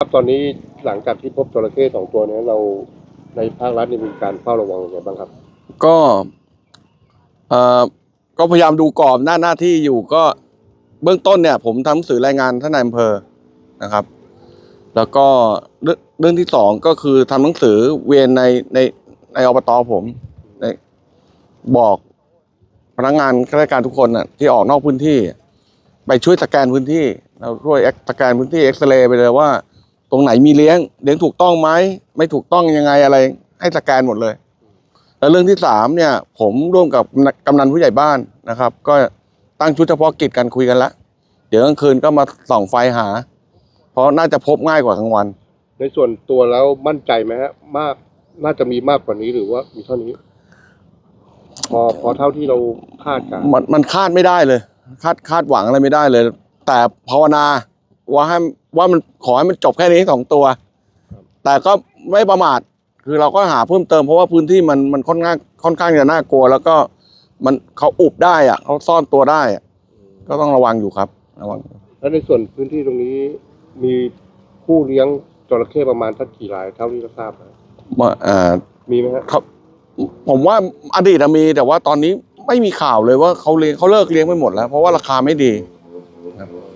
ครับตอนนี้หลังจากที่พบจระเข้สองตัวเนี้เราในภาครัฐนี่มีการเฝ้าระวังยังไงบ้างครับ ก็เอ่อก็พยายามดูกรอบหน้าหน้าที่อยู่ก็เบื้องต้นเนี่ย ผมทำหนังสือรายงานท่านนายอำเภอนะครับ แล้วก็เรื่องเรื่องที่สองก็คือทำหนังสือเวียนในในในอบตผมในบอกพนักงานข้าราชการทุกคนน่ะที่ออกนอกพื้นที่ ไปช่วยสแกนพื้นที่เราช่วยสแกนพื้นที่เอ็กซเรย์ไปเลยว่า ตรงไหนมีเลี้ยง เลี้ยงถูกต้องไหมไม่ถูกต้องยังไงอะไร ให้สแกนหมดเลย แล้วเรื่องที่สามเนี่ย ผมร่วมกับกำนันผู้ใหญ่บ้านนะครับ ก็ตั้งชุดเฉพาะกิจกันคุยกันละเดี๋ยวกลางคืนก็มาส่องไฟหา เพราะน่าจะพบง่ายกว่ากลางวัน ในส่วนตัวแล้วมั่นใจไหมฮะมากน่าจะมีมากกว่านี้หรือว่ามีเท่านี้ พอพอเท่าที่เราคาดการณ์มันมันคาดไม่ได้เลย คาดคาดหวังอะไรไม่ได้เลย แต่ภาวนา ว่าให้ว่ามันขอให้มันจบแค่นี้สองตัว แต่ก็ไม่ประมาทคือเราก็หาเพิ่มเติมเพราะว่าพื้นที่มันมันค่อนข้างค่อนข้างจะน่ากลัว แล้วก็มันเขาอุบได้อะเขาซ่อนตัวได้อะก็ต้องระวังอยู่ครับ ระวัง แล้วในส่วนพื้นที่ตรงนี้มีผู้เลี้ยงจระเข้ประมาณสักกี่รายเท่าที่เราทราบนะว่าเอ่อมีไหมฮะเขาผมว่าอดีตอะมีแต่ว่าตอนนี้ไม่มีข่าวเลยว่าเขาเลี้ยงเขาเลิกเลี้ยงไปหมดแล้ว เพราะว่าราคาไม่ดีอ